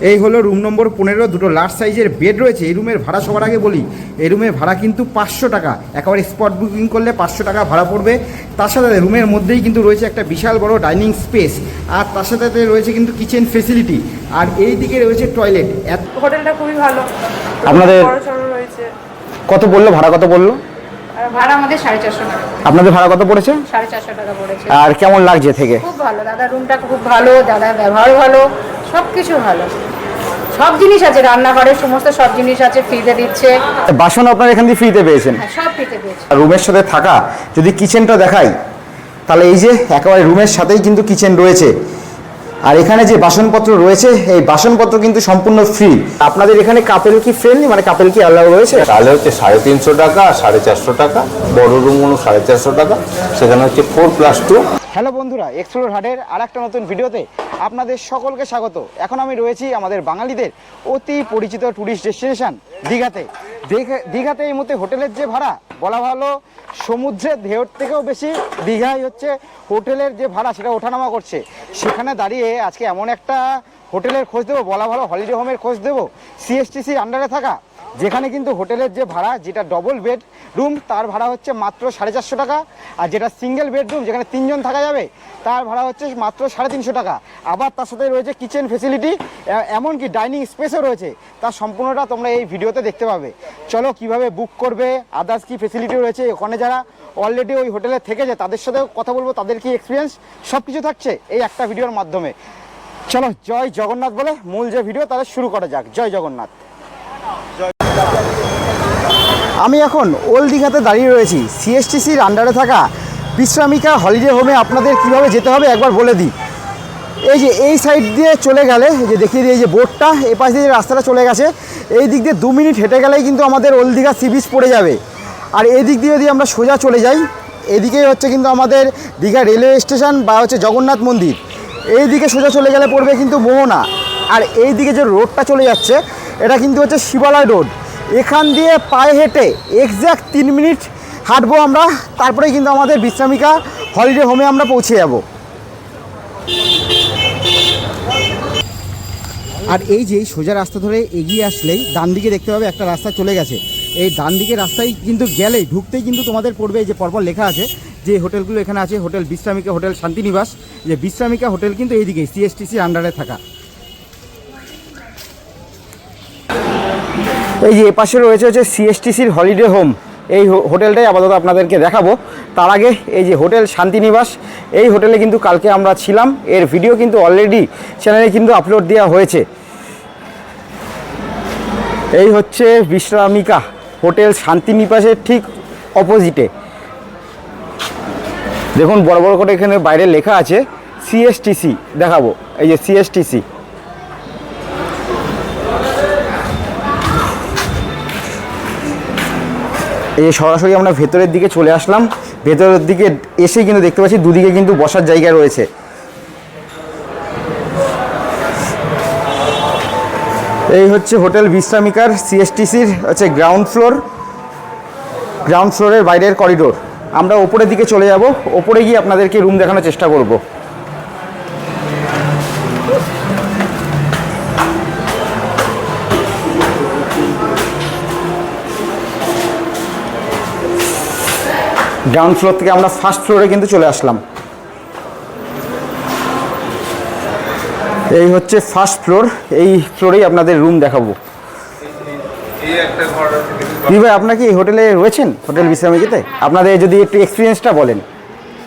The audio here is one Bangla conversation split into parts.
এই হলো রুম নম্বর পনেরো দুটো লার্জ সাইজের বেড রয়েছে। এই রুমের ভাড়া সবার আগে বলি এই রুমের ভাড়া কিন্তু পাঁচশো টাকা। একেবারে স্পট বুকিং করলে পাঁচশো টাকা ভাড়া পড়বে। তার সাথে রুমের মধ্যেই কিন্তু রয়েছে একটা বিশাল বড় ডাইনিং স্পেস আর তার সাথে সাথে রয়েছে কিন্তু কিচেন ফেসিলিটি আর এই দিকে রয়েছে টয়লেট এত হোটেলটা খুবই ভালো। আপনাদের- কত বলল ভাড়া কত বলল আর ভাড়া আমাদের সাড়ে চারশো টাকা। আপনাদের ভাড়া কত পড়েছে? সাড়ে চারশো টাকা পড়েছে। আর কেমন লাগছে থেকে? খুব ভালো। দাদা রুমটা খুব ভালো। দাদা ব্যবহার ভালো। সব কিছু ভালো। সব জিনিস আছে রান্নাঘরের সমস্ত সব জিনিস আছে ফ্রিতে দিচ্ছে। বাসন আপনারা এখান থেকে ফ্রিতে পেয়েছেন। হ্যাঁ সব ফ্রিতে পেয়েছে। আর রুমের সাথে থাকা যদি কিচেনটা দেখাই তাহলে এই যে একেবারে রুমের সাথেই কিন্তু কিচেন রয়েছে। আর এখানে যে বাসনপত্র রয়েছে এই বাসনপত্র কিন্তু সম্পূর্ণ ফ্রি আপনাদের এখানে কাপেল কি ফ্রেন্ডলি মানে কাপেল কি অ্যালাউ রয়েছে? তাহলে হচ্ছে সাড়ে তিনশো টাকা আর সাড়ে চারশো টাকা বড় রুমগুলো সাড়ে চারশো টাকা সেখানে হচ্ছে ফোর প্লাস টু হ্যালো বন্ধুরা এক্সপ্লোর হাটের আর একটা নতুন ভিডিওতে আপনাদের সকলকে স্বাগত। এখন আমি রয়েছি আমাদের বাঙালিদের অতি পরিচিত ট্যুরিস্ট ডেস্টিনেশন দীঘাতে। দীঘা- দীঘাতে এই মুহূর্তে হোটেলের যে ভাড়া, বলা ভালো, সমুদ্রের ঢেউর থেকেও বেশি দীঘাই হচ্ছে হোটেলের যে ভাড়া, সেটা ওঠানামা করছে। সেখানে দাঁড়িয়ে আজকে এমন একটা হোটেলের খোঁজ দেবো, বলা ভালো হলিডে হোমের খোঁজ দেবো সিএসটিসির আন্ডারে থাকা। যেখানে কিন্তু হোটেলের যে ভাড়া, যেটা ডবল বেড রুম তার ভাড়া হচ্ছে মাত্র সাড়ে চারশো টাকা। আর যেটা সিঙ্গেল বেডরুম যেখানে তিনজন থাকা যাবে, তার ভাড়া হচ্ছে মাত্র সাড়ে তিনশো টাকা। আবার তার সাথে রয়েছে কিচেন ফেসিলিটি এমনকি ডাইনিং স্পেসও রয়েছে। তার সম্পূর্ণটা তোমরা এই ভিডিওতে দেখতে পাবে। চলো কীভাবে বুক করবে আদার্স কি ফেসিলিটি রয়েছে, ওখানে যারা অলরেডি ওই হোটেলে থেকেছে, তাদের সাথেও কথা বলব, তাদের কি এক্সপিরিয়েন্স সব কিছু থাকছে এই একটা ভিডিওর মাধ্যমে। চলো জয় জগন্নাথ বলে মূল যে ভিডিও, তাহলে শুরু করা যাক। জয় জগন্নাথ। আমি এখন ওল্ড দীঘাতে দাঁড়িয়ে রয়েছি। সিএসটিসির আন্ডারে থাকা বিশ্রামিকা হলিডে হোমে আপনাদের কীভাবে যেতে হবে একবার বলে দিই। এই যে এই সাইড দিয়ে চলে গেলে যে দেখিয়ে দিই, এই যে বোর্ডটা এ পাশ দিয়ে যে রাস্তাটা চলে গেছে, এই দিক দিয়ে দু মিনিট হেঁটে গেলেই কিন্তু আমাদের ওল্ড দীঘা সি বিচ পড়ে যাবে। আর এই দিক দিয়ে যদি আমরা সোজা চলে যাই, এদিকেই হচ্ছে কিন্তু আমাদের দীঘা রেলওয়ে স্টেশন বা হচ্ছে জগন্নাথ মন্দির। এই দিকে সোজা চলে গেলে পড়বে কিন্তু মোহনা। আর এই দিকে যে রোডটা চলে যাচ্ছে, এটা কিন্তু হচ্ছে শিবালয় রোড এখান দিয়ে পায়ে হেঁটে এক্স্যাক্ট তিন মিনিট হাঁটবো আমরা, তারপরে কিন্তু আমাদের বিশ্রামিকা হলিডে হোমে আমরা পৌঁছে যাব। আর এই যে সোজা রাস্তা ধরে এগিয়ে আসলেই ডান দিকে দেখতে পাবে একটা রাস্তা চলে গেছে। এই ডান দিকে রাস্তায় কিন্তু গেলেই, ঢুকতেই কিন্তু তোমাদের পড়বে যে পরপর লেখা আছে, যে হোটেলগুলো এখানে আছে, হোটেল বিশ্রামিকা, হোটেল শান্তিনিবাস। যে বিশ্রামিকা, হোটেল কিন্তু এইদিকে সিএসটিসি আন্ডারে থাকা। এই যে এপাশে রয়েছে হচ্ছে সিএসটিসির হলিডে হোম এই হোটেলটাই আপাতত আপনাদেরকে দেখাবো। তার আগে এই যে হোটেল শান্তিনিবাস, এই হোটেলে কিন্তু কালকে আমরা ছিলাম। এর ভিডিও কিন্তু অলরেডি চ্যানেলে কিন্তু আপলোড দেওয়া হয়েছে। এই হচ্ছে বিশ্রামিকা হোটেল শান্তিনিবাসের ঠিক অপোজিটে দেখুন, বড় বড় করে এখানে বাইরে লেখা আছে সিএসটিসি দেখাবো। এই যে সিএসটিসি এই যে সরাসরি আমরা ভেতরের দিকে চলে আসলাম। ভেতরের দিকে এসে কিন্তু দেখতে পাচ্ছি দুদিকে কিন্তু বসার জায়গা রয়েছে। এই হচ্ছে হোটেল বিশ্রামিকার, সিএসটিসির হচ্ছে গ্রাউন্ড ফ্লোর গ্রাউন্ড ফ্লোরের বাইরের করিডোর আমরা ওপরের দিকে চলে যাব, ওপরে গিয়ে আপনাদেরকে রুম দেখানোর চেষ্টা করব। গ্রাউন্ড ফ্লোর থেকে আমরা ফার্স্ট ফ্লোরে কিন্তু চলে আসলাম। এই হচ্ছে ফার্স্ট ফ্লোর এই ফ্লোরেই আপনাদের রুম দেখাবো। দি ভাই আপনার কি হোটেলে রয়েছেন? হোটেল বিশ্রামিকিতে? আপনাদের যদি একটু এক্সপিরিয়েন্সটা বলেন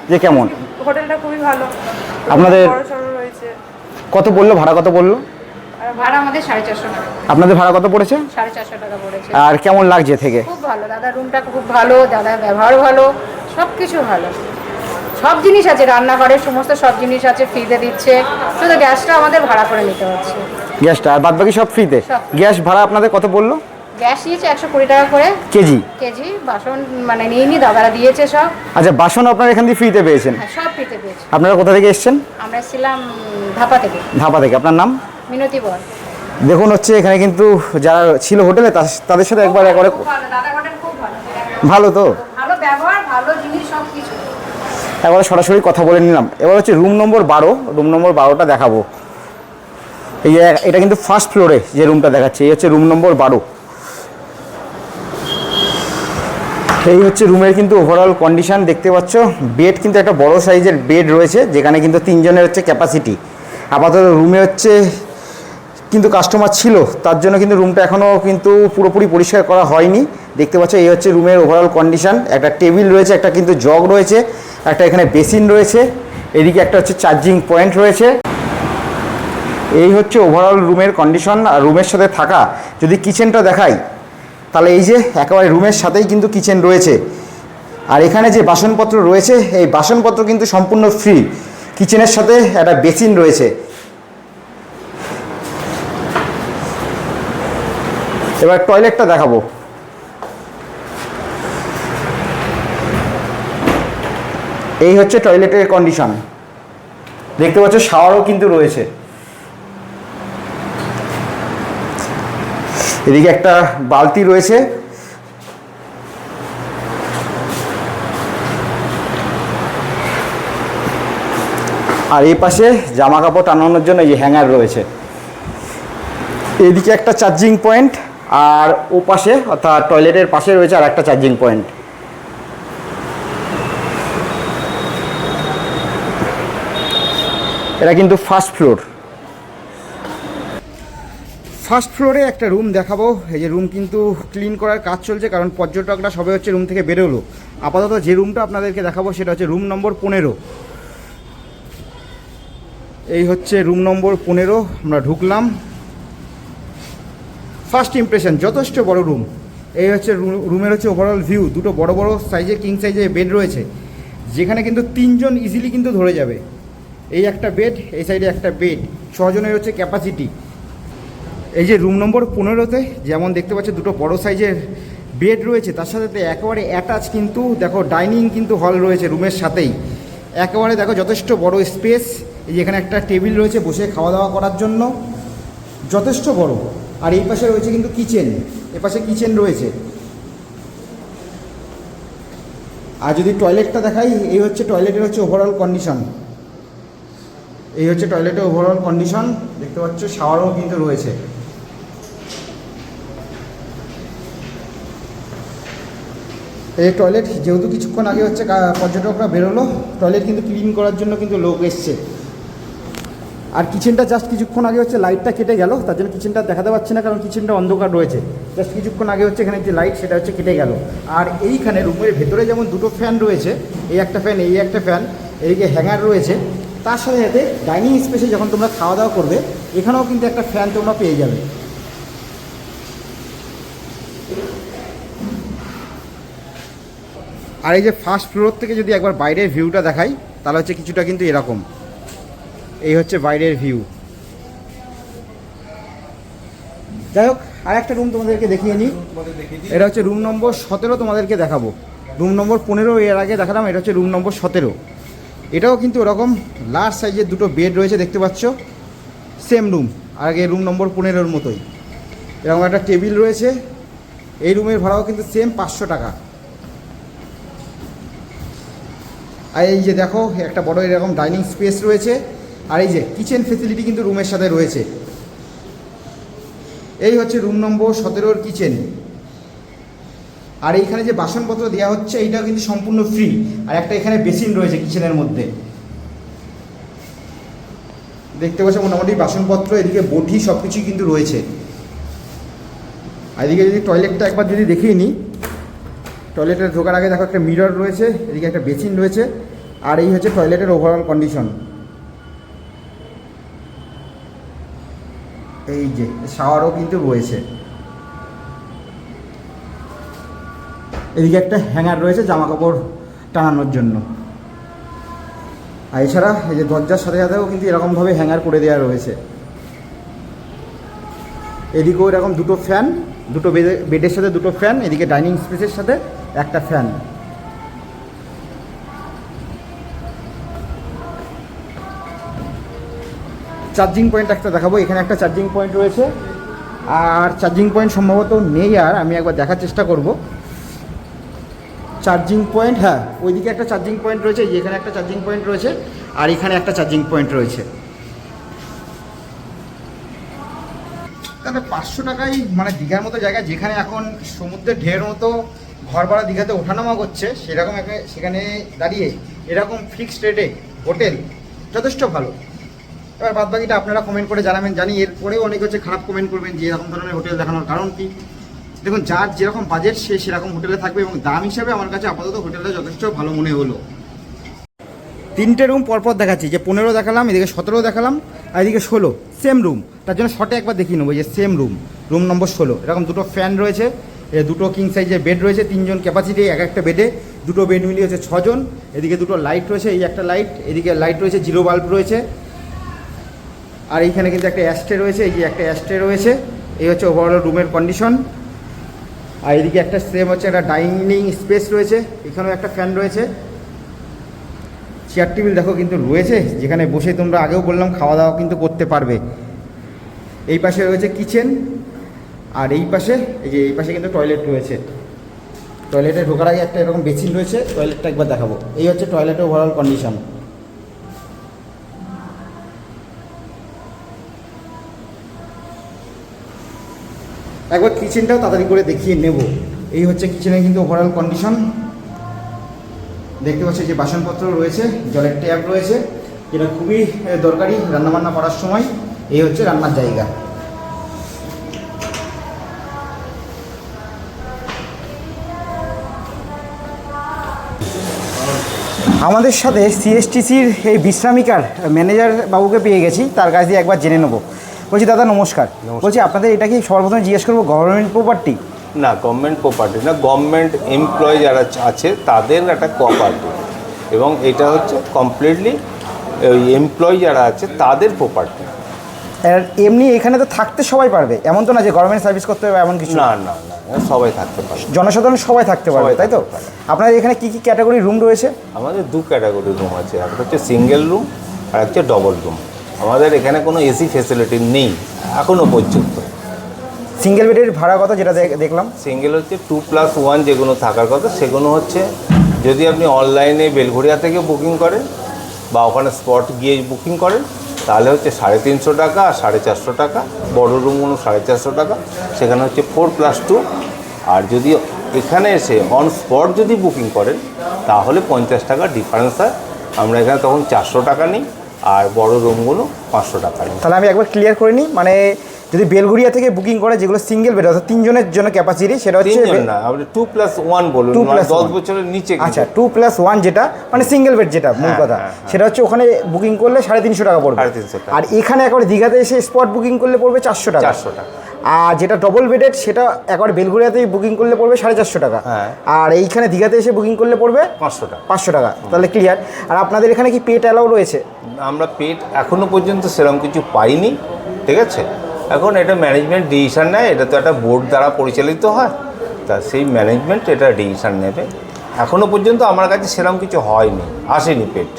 যে কেমন? হোটেলটা খুবই ভালো। আপনাদের- কত বলল ভাড়া কত বলল ভাড়া আমাদের সাড়ে চারশো টাকা আপনাদের ভাড়া কত পড়েছে? সাড়ে চারশো টাকা পড়েছে। আর কেমন লাগছে থেকে? খুব ভালো দাদার রুমটা খুব ভালো দাদার ব্যবহার ভালো সব কিছু ভালো। সব জিনিস আছে রান্নাঘরের সমস্ত সব জিনিস আছে ফ্রিতে দিচ্ছে শুধু গ্যাসটা আমাদের ভাড়া করে নিতে হচ্ছে। গ্যাসটা আর বাদ বাকি সব ফ্রিতে গ্যাস ভাড়া আপনাদের কত বলল গ্যাস নিয়েছে একশো কুড়ি টাকা করে। কেজি? কেজি বাসন মানে নিয়ে নি দাদারা দিয়েছে সব। আচ্ছা বাসন আপনারা এখান থেকে ফ্রিতে পেয়েছেন? হ্যাঁ সব ফ্রিতে পেয়েছি। আপনারা কোথা থেকে এসেছেন? আমরা ছিলাম ধাপা থেকে। ধাপা থেকে। আপনার নাম? মিনতি বল। দেখুন হচ্ছে এখানে কিন্তু যারা ছিল হোটেলে তাদের সাথে একবার একবারে ভালো তো? ভালো ব্যবহার ভালো জিনিস সব কিছু। একবারে সরাসরি কথা বলে নিলাম। এবার হচ্ছে রুম নম্বর বারো রুম নম্বর বারোটা দেখাবো। এই এটা কিন্তু ফার্স্ট ফ্লোরে যে রুমটা দেখাচ্ছে এই হচ্ছে রুম নম্বর বারো। এই হচ্ছে রুমের কিন্তু ওভারঅল কন্ডিশন দেখতে পাচ্ছ। বেড কিন্তু একটা বড় সাইজের বেড রয়েছে যেখানে কিন্তু তিনজনের হচ্ছে ক্যাপাসিটি আপাতত রুমে হচ্ছে কিন্তু কাস্টমার ছিল, তার জন্য কিন্তু রুমটা এখনও কিন্তু পুরোপুরি পরিষ্কার করা হয়নি। দেখতে পাচ্ছ, এই হচ্ছে রুমের ওভারঅল কন্ডিশন একটা টেবিল রয়েছে, একটা কিন্তু জগ রয়েছে, একটা এখানে বেসিন রয়েছে, এদিকে একটা হচ্ছে চার্জিং পয়েন্ট রয়েছে। এই হচ্ছে ওভারঅল রুমের কন্ডিশন আর রুমের সাথে থাকা। যদি কিচেনটা দেখাই, তাহলে এই যে একেবারে রুমের সাথেই কিন্তু কিচেন রয়েছে। আর এখানে যে বাসনপত্র রয়েছে, এই বাসনপত্র কিন্তু সম্পূর্ণ ফ্রি কিচেনের সাথে একটা বেসিন রয়েছে। এবার টয়লেটটা দেখাবো। এই হচ্ছে টয়লেটের কন্ডিশন দেখতে পাচ্ছ, শাওয়ারও কিন্তু রয়েছে। এদিকে একটা বালতি রয়েছে। আর এই পাশে জামা কাপড় টানানোর জন্য এই হ্যাঙ্গার রয়েছে। এদিকে একটা চার্জিং পয়েন্ট আর ও পাশে অর্থাৎ টয়লেটের পাশে রয়েছে আর একটা চার্জিং পয়েন্ট। এটা কিন্তু ফার্স্ট ফ্লোর। ফার্স্ট ফ্লোরে একটা রুম দেখাবো। এই যে রুম কিন্তু ক্লিন করার কাজ চলছে কারণ পর্যটকরা সবে হচ্ছে রুম থেকে বেরোলো। আপাতত যে রুমটা আপনাদেরকে দেখাবো সেটা হচ্ছে রুম নম্বর পনেরো। এই হচ্ছে রুম নম্বর পনেরো। আমরা ঢুকলাম। ফার্স্ট ইমপ্রেশন, যথেষ্ট বড় রুম এই হচ্ছে রুমের হচ্ছে ওভারঅল ভিউ দুটো বড় বড় সাইজে কিং সাইজে বেড রয়েছে। যেখানে কিন্তু তিনজন ইজিলি কিন্তু ধরে যাবে। এই একটা বেড এই সাইডে একটা বেড ছজনের হচ্ছে ক্যাপাসিটি এই যে রুম নম্বর পনেরোতে, যেমন দেখতে পাচ্ছ, দুটো বড় সাইজের বেড রয়েছে। তার সাথে একেবারে অ্যাটাচ কিন্তু, দেখো ডাইনিং কিন্তু হল রয়েছে রুমের সাথেই। একেবারে দেখো, যথেষ্ট বড় স্পেস এই যে এখানে একটা টেবিল রয়েছে, বসে খাওয়া দাওয়া করার জন্য। যথেষ্ট বড়। আর এই পাশে রয়েছে কিন্তু কিচেন। এ পাশে কিচেন রয়েছে। আর যদি টয়লেটটা দেখাই, এই হচ্ছে টয়লেটের হচ্ছে ওভারঅল কন্ডিশন এই হচ্ছে টয়লেটের ওভারঅল কন্ডিশন দেখতে পাচ্ছ শাওয়ারও কিন্তু রয়েছে। এই টয়লেট যেহেতু কিছুক্ষণ আগে হচ্ছে পর্যটকরা বেরোলো টয়লেট কিন্তু ক্লিন করার জন্য কিন্তু লোক এসছে। আর কিচেনটা জাস্ট কিছুক্ষণ আগে হচ্ছে লাইটটা কেটে গেল, তার জন্য কিচেনটা দেখাতে পাচ্ছি না, কারণ কিচেনটা অন্ধকার রয়েছে। জাস্ট কিছুক্ষণ আগে হচ্ছে এখানে যে লাইট সেটা হচ্ছে কেটে গেল। আর এইখানে রুমের ভেতরে যেমন দুটো ফ্যান রয়েছে, এই একটা ফ্যান এই একটা ফ্যান এদিকে হ্যাঙ্গার রয়েছে, তার সাথে সাথে ডাইনিং স্পেসে যখন তোমরা খাওয়া দাওয়া করবে, এখানেও কিন্তু একটা ফ্যান তোমরা পেয়ে যাবে। আর এই যে ফার্স্ট ফ্লোর থেকে যদি একবার বাইরের ভিউটা দেখাই, তাহলে হচ্ছে কিছুটা কিন্তু এরকম। এই হচ্ছে বাইরের ভিউ যাই হোক আর একটা রুম তোমাদেরকে দেখিয়ে নিই। এটা হচ্ছে রুম নম্বর সতেরো তোমাদেরকে দেখাবো। রুম নম্বর পনেরো, এর আগে দেখালাম, এটা হচ্ছে রুম নম্বর সতেরো। এটাও কিন্তু ওরকম লার্জ সাইজের দুটো বেড রয়েছে, দেখতে পাচ্ছ? সেম রুম আর আগে রুম নম্বর পনেরোর মতোই। এরকম একটা টেবিল রয়েছে। এই রুমের ভাড়াও কিন্তু সেম পাঁচশো টাকা। আর এই যে দেখো, একটা বড় এরকম ডাইনিং স্পেস রয়েছে। আর এই যে কিচেন ফেসিলিটি কিন্তু রুমের সাথে রয়েছে। এই হচ্ছে রুম নম্বর সতেরোর কিচেন আর এইখানে যে বাসনপত্র দেওয়া হচ্ছে এইটাও কিন্তু সম্পূর্ণ ফ্রি আর একটা এখানে বেসিন রয়েছে কিচেনের মধ্যে। দেখতে পাচ্ছ, মোটামুটি বাসনপত্র, এদিকে বটি সব কিছুই কিন্তু রয়েছে। আর এদিকে যদি টয়লেটটা একবার যদি দেখিয়ে নিই টয়লেটে ঢোকার আগে দেখো একটা মিরর রয়েছে, এদিকে একটা বেসিন রয়েছে। আর এই হচ্ছে টয়লেটের ওভারঅল কন্ডিশন এই যে, শাওয়ারও কিন্তু রয়েছে এদিকে একটা হ্যাঙ্গার রয়েছে জামা কাপড় টানানোর জন্য। আর এছাড়া এই যে দরজার সাথে সাথেও কিন্তু এরকমভাবে হ্যাঙ্গার করে দেওয়া রয়েছে। এদিকেও এরকম দুটো ফ্যান, দুটো বেডে- বেডের সাথে দুটো ফ্যান, এদিকে ডাইনিং স্পেসের সাথে একটা ফ্যান। চার্জিং পয়েন্ট একটা দেখাবো। এখানে একটা চার্জিং পয়েন্ট রয়েছে। আর চার্জিং পয়েন্ট সম্ভবত নেই আর আমি একবার দেখার চেষ্টা করব। চার্জিং পয়েন্ট হ্যাঁ ওইদিকে একটা চার্জিং পয়েন্ট রয়েছে এখানে একটা চার্জিং পয়েন্ট রয়েছে, আর এখানে একটা চার্জিং পয়েন্ট রয়েছে। তাহলে পাঁচশো টাকায় মানে দীঘার মতো জায়গা, যেখানে এখন সমুদ্রের ঢের মতো ঘর ভাড়া দীঘাতে ওঠানামা করছে, সেরকম একটা সেখানে দাঁড়িয়ে এরকম ফিক্সড রেটে হোটেল যথেষ্ট ভালো। এবার বাদ বাকিটা আপনারা কমেন্ট করে জানাবেন জানি এরপরেও অনেকে হচ্ছে খারাপ কমেন্ট করবেন যে এরকম ধরনের হোটেল দেখানোর কারণ কি? দেখুন, যার যেরকম বাজেট সে সেরকম হোটেলে থাকবে এবং দাম হিসাবে আমার কাছে আপাতত হোটেলটা যথেষ্ট ভালো মনে হলো। তিনটে রুম পরপর দেখাচ্ছি, যে পনেরো দেখালাম, এদিকে সতেরো দেখালাম, আর এদিকে ষোলো সেম রুম তার জন্য শর্টে একবার দেখিয়ে নেব, যে সেম রুম রুম নম্বর ষোলো। এরকম দুটো ফ্যান রয়েছে দুটো কিং সাইজের বেড রয়েছে, তিনজন ক্যাপাসিটি এক একটা বেডে দুটো বেড মিলিয়ে হচ্ছে ছজন, এদিকে দুটো লাইট রয়েছে, এই একটা লাইট এদিকে লাইট রয়েছে জিরো বাল্ব রয়েছে। আর এইখানে কিন্তু একটা অ্যাস্টে রয়েছে, এই যে একটা অ্যাস্টে রয়েছে, এই হচ্ছে ওভারঅল রুমের কন্ডিশন আর এদিকে একটা সেম হচ্ছে একটা ডাইনিং স্পেস রয়েছে, এখানেও একটা ফ্যান রয়েছে। চেয়ার টেবিল দেখো কিন্তু রয়েছে, যেখানে বসে তোমরা আগেও বললাম খাওয়া দাওয়া কিন্তু করতে পারবে। এই পাশে রয়েছে কিচেন আর এই পাশে, এই যে এই পাশে কিন্তু টয়লেট রয়েছে। টয়লেটে ঢোকার আগে একটা এরকম বেসিন রয়েছে টয়লেটটা একবার দেখাবো। এই হচ্ছে টয়লেটের ওভারঅল কন্ডিশন একবার কিচেনটাও তাড়াতাড়ি করে দেখিয়ে নেব। এই হচ্ছে কিচেনের কিন্তু ওভারঅল কন্ডিশন দেখতে পাচ্ছি যে বাসনপত্র রয়েছে, জলের ট্যাপ রয়েছে, যেটা খুবই দরকারি রান্নাবান্না করার সময়। এই হচ্ছে রান্নার জায়গা। আমাদের সাথে সিএসটিসির এই বিশ্রামিকার ম্যানেজার বাবুকে পেয়ে গেছি, তার কাছ দিয়ে একবার জেনে নেব। বলছি দাদা নমস্কার। বলছি আপনাদের এটা কি সর্বপ্রথমে জিজ্ঞেস করব গভর্নমেন্ট প্রপার্টি না গভর্নমেন্ট প্রপার্টি না গভর্নমেন্ট এমপ্লয় যারা আছে তাদের একটা কোঅপারেটিভ এবং এটা হচ্ছে কমপ্লিটলি ওই এমপ্লয় যারা আছে তাদের প্রপার্টি আর এমনি এখানে তো থাকতে সবাই পারবে। এমন তো না যে গভর্নমেন্ট সার্ভিস করতে হবে এমন কিছু না না না সবাই থাকতে পারে জনসাধারণ সবাই থাকতে পারবে তাই তো? আপনাদের এখানে কি কি ক্যাটাগরি রুম রয়েছে? আমাদের দু ক্যাটাগরি রুম আছে একটা হচ্ছে সিঙ্গেল রুম আর একটা ডবল রুম আমাদের এখানে কোনো এসি ফেসিলিটি নেই এখনও পর্যন্ত। সিঙ্গেল বেডের ভাড়া কথা যেটা দেখ- দেখলাম? সিঙ্গেল হচ্ছে টু প্লাস ওয়ান যেগুলো থাকার কথা সেগুলো হচ্ছে যদি আপনি অনলাইনে বেলঘড়িয়া থেকে বুকিং করেন বা ওখানে স্পট গিয়ে বুকিং করেন তাহলে হচ্ছে সাড়ে তিনশো টাকা আর সাড়ে চারশো টাকা। বড় রুমগুলো সাড়ে চারশো টাকা সেখানে হচ্ছে ফোর প্লাস টু আর যদি এখানে এসে অন স্পট যদি বুকিং করেন তাহলে পঞ্চাশ টাকা ডিফারেন্স হয়। আমরা এখানে তখন চারশো টাকা নিই। আর বড় রুমগুলো পাঁচশো টাকা তাহলে আমি একবার ক্লিয়ার করে নিই মানে যদি বেলগুড়িয়া থেকে বুকিং করে যেগুলো সিঙ্গেল বেড অর্থাৎ তিনজনের জন্য ক্যাপাসিটি সেটা হচ্ছে না টু প্লাস ওয়ান বলুন টু প্লাস দশ বছরের নিচে আচ্ছা টু প্লাস ওয়ান যেটা মানে সিঙ্গেল বেড যেটা মূল হ্যাঁ, কথা হ্যাঁ, হ্যাঁ। সেটা হচ্ছে ওখানে বুকিং করলে সাড়ে তিনশো টাকা পড়বে 350 টাকা। আর এখানে একবার দীঘাতে এসে স্পট বুকিং করলে পড়বে চারশো টাকা 400 টাকা। আর যেটা ডবল বেডের সেটা একবার বেলগুড়িয়াতে বুকিং করলে পড়বে সাড়ে চারশো টাকা। হ্যাঁ। আর এইখানে দীঘাতে এসে বুকিং করলে পড়বে পাঁচশো টাকা। পাঁচশো টাকা। তাহলে ক্লিয়ার আর আপনাদের এখানে কি পেট অ্যালাউ রয়েছে? আমরা পেট এখনও পর্যন্ত সেরকম কিছু পাইনি ঠিক আছে? এখন এটা ম্যানেজমেন্ট ডিসিশন নেয় এটা তো একটা বোর্ড দ্বারা পরিচালিত হয় তা সেই ম্যানেজমেন্ট এটা ডিসিশন নেবে। এখনও পর্যন্ত আমার কাছে সেরকম কিছু হয়নি আসেনি পেট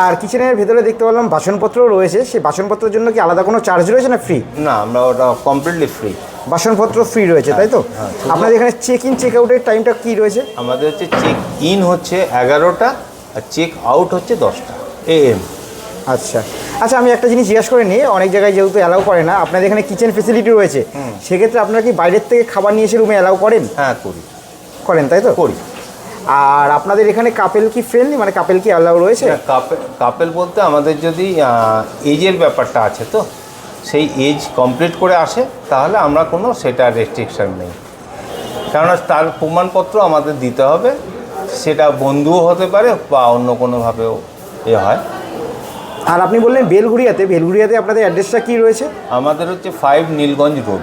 আর কিচেনের ভেতরে দেখতে পেলাম বাসনপত্র রয়েছে। সেই বাসনপত্রের জন্য কি আলাদা কোনো চার্জ রয়েছে না ফ্রি না আমরা ওটা কমপ্লিটলি ফ্রি বাসনপত্র ফ্রি রয়েছে তাই তো? হ্যাঁ, আপনাদের এখানে চেক ইন চেক আউটের টাইমটা কি রয়েছে? আমাদের হচ্ছে চেক ইন হচ্ছে এগারোটা আর চেক আউট হচ্ছে দশটা এএম আচ্ছা। আচ্ছা আমি একটা জিনিস জিজ্ঞাসা করে নিই অনেক জায়গায় যেহেতু অ্যালাউ করে না আপনাদের এখানে কিচেন ফেসিলিটি রয়েছে। সেক্ষেত্রে আপনারা কি বাইরের থেকে খাবার নিয়ে এসে রুমে অ্যালাউ করেন? হ্যাঁ করি। করেন তাই তো? করি। আর আপনাদের এখানে কাপেল কি ফ্রেন্ডলি মানে কাপেল কি অ্যালাউ রয়েছে? কাপেল বলতে আমাদের যদি এজের ব্যাপারটা আছে তো সেই এজ কমপ্লিট করে আসে তাহলে আমরা কোনো সেটা রেস্ট্রিকশন নেই। কেননা তার প্রমাণপত্র আমাদের দিতে হবে সেটা বন্ধুও হতে পারে বা অন্য কোনোভাবেও এ হয়। আর আপনি বললেন বেলঘুরিয়াতে বেলঘুরিয়াতে আপনাদের অ্যাড্রেসটা কী রয়েছে? আমাদের হচ্ছে five Nilganj road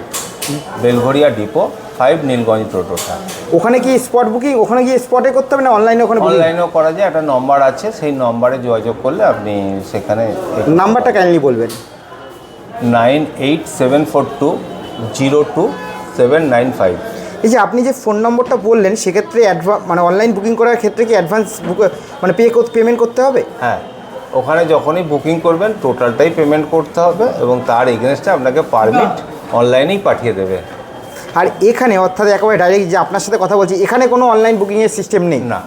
Belgharia depot five Nilganj road ওটা ওখানে কি স্পট বুকিং? ওখানে গিয়ে স্পটে করতে হবে না অনলাইনে ওখানে অনলাইনেও করা যায় একটা নম্বর আছে সেই নম্বরে যোগাযোগ করলে আপনি সেখানে নাম্বারটা কাইন্ডলি বলবেন। Nine eight seven four two zero two seven nine five. এই যে আপনি যে ফোন নম্বরটা বললেন সেক্ষেত্রে অ্যাডভান্স মানে অনলাইন বুকিং করার ক্ষেত্রে কি অ্যাডভান্স বুক মানে পে পেমেন্ট করতে হবে? হ্যাঁ ওখানে যখনই বুকিং করবেন টোটালটাই পেমেন্ট করতে হবে এবং তার এগেনস্টে আপনাকে পারমিট অনলাইনেই পাঠিয়ে দেবে। আর এখানে অর্থাৎ একেবারে ডাইরেক্ট যে আপনার সাথে কথা বলছি এখানে কোনো অনলাইন বুকিংয়ের সিস্টেম নেই? না।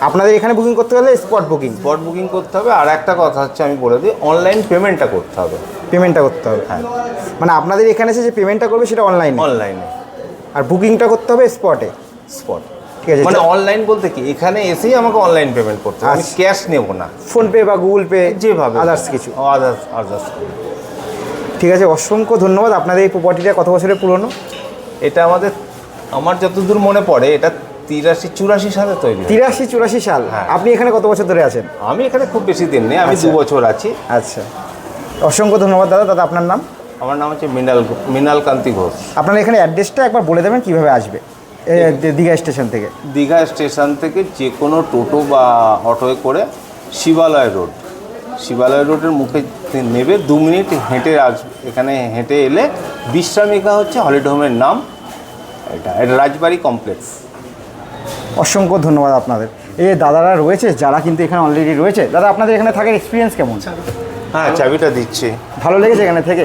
আপনাদের এখানে বুকিং করতে হলে স্পট বুকিং স্পট বুকিং করতে হবে আর একটা কথা হচ্ছে আমি বলে দিই অনলাইন পেমেন্টটা করতে হবে। পেমেন্টটা করতে হবে। হ্যাঁ। মানে আপনাদের এখানে এসে যে পেমেন্টটা করবে সেটা অনলাইনে অনলাইনে আর বুকিংটা করতে হবে স্পটে স্পট ঠিক আছে মানে অনলাইন বলতে কি এখানে এসেই আমাকে অনলাইন পেমেন্ট করতে হবে আমি আচ্ছা। ক্যাশ নেব না। ফোনপে বা গুগল পে যেভাবে আদার্স কিছু। আদার্স আদার্স ঠিক আছে অসংখ্য ধন্যবাদ আপনাদের এই প্রপার্টিটা কত বছরের পুরনো? এটা আমাদের আমার যতদূর মনে পড়ে এটা তিরাশি চুরাশি সালে তৈরি তিরাশি চুরাশি সাল। হ্যাঁ। আপনি এখানে কত বছর ধরে আছেন? আমি এখানে খুব বেশি দিন নেই আমি আচ্ছা। দু বছর আছি। আচ্ছা। অসংখ্য ধন্যবাদ দাদা। দাদা আপনার নাম? আমার নাম হচ্ছে মৃণাল মৃণাল কান্তি ঘোষ। আপনার এখানে অ্যাড্রেসটা একবার বলে দেবেন কীভাবে আসবে দীঘা স্টেশন থেকে। দীঘা স্টেশন থেকে যে কোনো টোটো বা অটোয় করে শিবালয় রোড। শিবালয় রোডের মুখে নেবে দু মিনিট হেঁটে আস এখানে হেঁটে এলে বিশ্রামিকা হচ্ছে হলিডে হোমের নাম। এটা এটা রাজবাড়ি কমপ্লেক্স অসংখ্য ধন্যবাদ আপনাদের। এ দাদারা রয়েছে যারা কিন্তু এখানে অলরেডি রয়েছে দাদা আপনাদের এখানে থাকার এক্সপিরিয়েন্স কেমন? হ্যাঁ চাবিটা দিচ্ছি। ভালো লেগেছে এখানে থেকে?